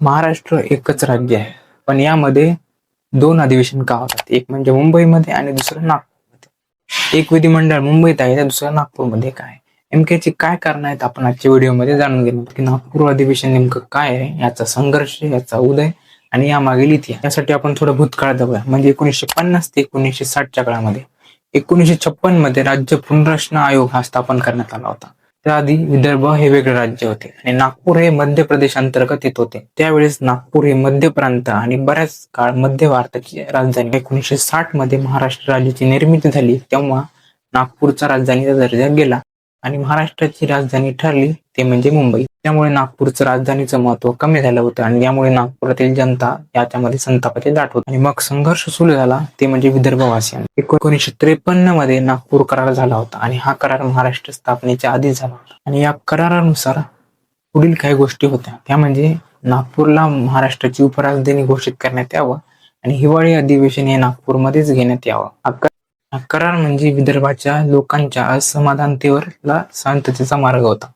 महाराष्ट्र एकच राज्य आहे. पण यामध्ये दोन अधिवेशन का होतात? एक म्हणजे मुंबईमध्ये आणि दुसरं नागपूरमध्ये. एक विधिमंडळ मुंबईत आहे तर दुसरं नागपूरमध्ये काय? नेमक्याची काय कारण आहेत? आपण आजच्या व्हिडिओमध्ये जाणून घेणार की नागपूर अधिवेशन नेमकं काय आहे? याचा संघर्ष याचा उदय आणि यामागील इतिहास. यासाठी आपण थोडं भूतकाळ जाऊया म्हणजे एकोणीसशे पन्नास ते एकोणीसशे साठच्या काळामध्ये एकोणीसशे छप्पनमध्ये राज्य पुनर्रचना आयोग हा स्थापन करण्यात आला होता. त्याआधी विदर्भ हे वेगळे राज्य होते. आणि नागपूर हे मध्य प्रदेश अंतर्गत येत होते. त्यावेळेस नागपूर हे मध्य प्रांत आणि बऱ्याच काळ मध्य भारताची राजधानी. एकोणीसशे साठमध्ये महाराष्ट्र राज्याची निर्मिती झाली. तेव्हा नागपूरचा राजधानीचा दर्जा गेला. आणि महाराष्ट्राची राजधानी ठरली ते म्हणजे मुंबई. त्यामुळे नागपूरचं राजधानीचं महत्त्व कमी झालं होतं आणि यामुळे नागपुरातील जनता याच्यामध्ये संतापाचे दाट होत. आणि मग संघर्ष सुरू झाला ते म्हणजे विदर्भवासियां एकोणीसशे त्रेपन्नमध्ये नागपूर करार झाला होता आणि हा करार महाराष्ट्र स्थापनेच्या आधी झाला होता. आणि या करारानुसार पुढील काही गोष्टी होत्या. त्या म्हणजे नागपूरला महाराष्ट्राची उपराजधानी घोषित करण्यात यावं आणि हिवाळी अधिवेशन हे नागपूरमध्येच घेण्यात यावं. हा करार म्हणजे विदर्भाच्या लोकांच्या असमाधानतेवर ला शांततेचा मार्ग होता.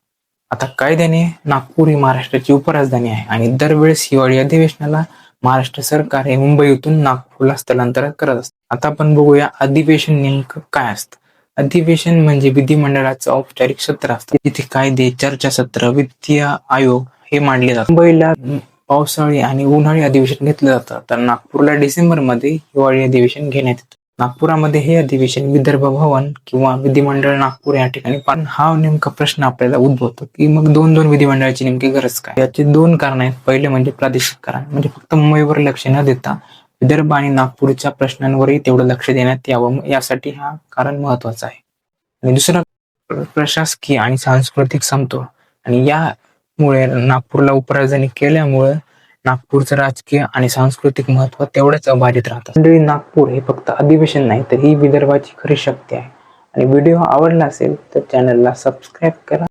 आता कायद्याने नागपूर ही महाराष्ट्राची उपराजधानी आहे आणि दरवेळेस हिवाळी अधिवेशनाला महाराष्ट्र सरकार हे मुंबईतून नागपूरला स्थलांतर करत असते. आता आपण बघूया अधिवेशन नेमकं काय असतं. अधिवेशन म्हणजे विधिमंडळाचं औपचारिक सत्र असतं. तिथे कायदे चर्चासत्र वित्तीय आयोग हे मांडले जातात. मुंबईला पावसाळी आणि उन्हाळी अधिवेशन घेतलं जातं. तर नागपूरला डिसेंबरमध्ये हिवाळी अधिवेशन घेण्यात येतं. नागपुरामध्ये हे अधिवेशन विदर्भ भवन किंवा विधिमंडळ नागपूर या ठिकाणी पण हा नेमका प्रश्न आपल्याला उद्भवतो की मग दोन दोन विधिमंडळाची नेमकी गरज काय? याचे दोन कारण आहेत. पहिले म्हणजे प्रादेशिक कारण. म्हणजे फक्त मुंबईवर लक्ष न देता विदर्भ आणि नागपूरच्या प्रश्नांवरही तेवढं लक्ष देण्यात यावं. यासाठी हा कारण महत्त्वाचा आहे. आणि दुसरा प्रशासकीय आणि सांस्कृतिक समतोल. आणि यामुळे नागपूरला उपराजधानी केल्यामुळे नागपूरचं राजकीय आणि सांस्कृतिक महत्त्व तेवढेच अबाधित राहतं. मंडळी नागपूर हे फक्त अधिवेशन नाही तर ही विदर्भाची खरी शक्ती आहे. आणि व्हिडिओ आवडला असेल तर चॅनलला सबस्क्राईब करा.